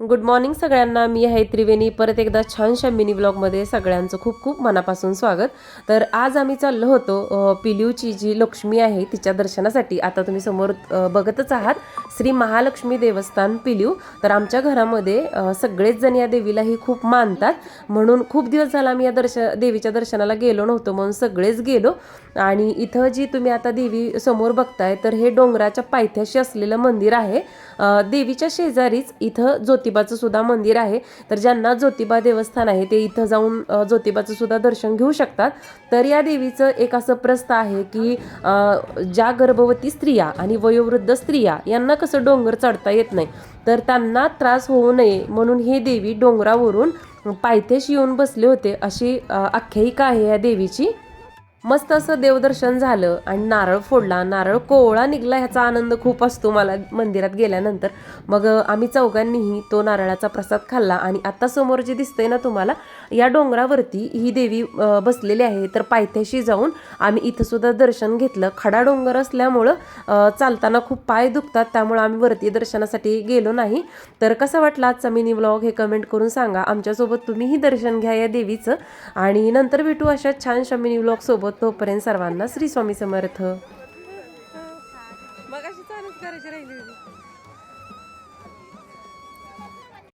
Good morning सगळ्यांना. मी आहे त्रिवेणी. परत एकदा छानशा मिनी ब्लॉगमध्ये सगळ्यांचं खूप खूप मनापासून स्वागत. तर आज आम्ही चाललो होतो पिल्यूची जी लक्ष्मी आहे तिच्या दर्शनासाठी. आता तुम्ही समोर बघतच आहात. श्री महालक्ष्मी देवस्थान पिलिव तर आमच्या घरामध्ये सगळेच जण या देवीलाही खूप मानतात. म्हणून खूप दिवस झाला आम्ही या दर्श देवीच्या दर्शनाला गेलो नव्हतो म्हणून सगळेच गेलो. आणि इथं जी तुम्ही आता देवी समोर बघताय तर हे डोंगराच्या पायथ्याशी असलेलं मंदिर आहे. देवीच्या शेजारीच इथं ज्योतिबाचं सुद्धा मंदिर आहे. तर ज्यांना ज्योतिबा देवस्थान आहे ते इथं जाऊन ज्योतिबाचं सुद्धा दर्शन घेऊ शकतात. तर या देवीचं एक असं प्रस्थ आहे की ज्या गर्भवती स्त्रिया आणि वयोवृद्ध स्त्रिया यांना कसं डोंगर चढता येत नाही. तर त्यांना त्रास होऊ नये म्हणून ही देवी डोंगरावरून पायथ्याशी येऊन बसले होते अशी आख्यायिका आहे या देवीची. मस्त असं देवदर्शन झालं आणि नारळ फोडला. नारळ कोवळा निघला ह्याचा आनंद खूप असतो मला मंदिरात गेल्यानंतर. मग आम्ही चौघांनीही तो नारळाचा प्रसाद खाल्ला आणि आता समोर जे दिसतंय ना तुम्हाला या डोंगरावरती ही देवी बसलेली आहे. तर पायथ्याशी जाऊन आम्ही इथंसुद्धा दर्शन घेतलं. खडा डोंगर असल्यामुळं चालताना खूप पाय दुखतात. त्यामुळं आम्ही वरती दर्शनासाठी गेलो नाही. तर कसा वाटला आजचा मिनी व्लॉग हे कमेंट करून सांगा. आमच्यासोबत तुम्हीही दर्शन घ्या या देवीचं. आणि नंतर भेटू अशा छानशा मिनी व्लॉग थांबवत तोपर्यंत सर्वांना श्री स्वामी समर्थ. मग अशी चालूच करायची राहिली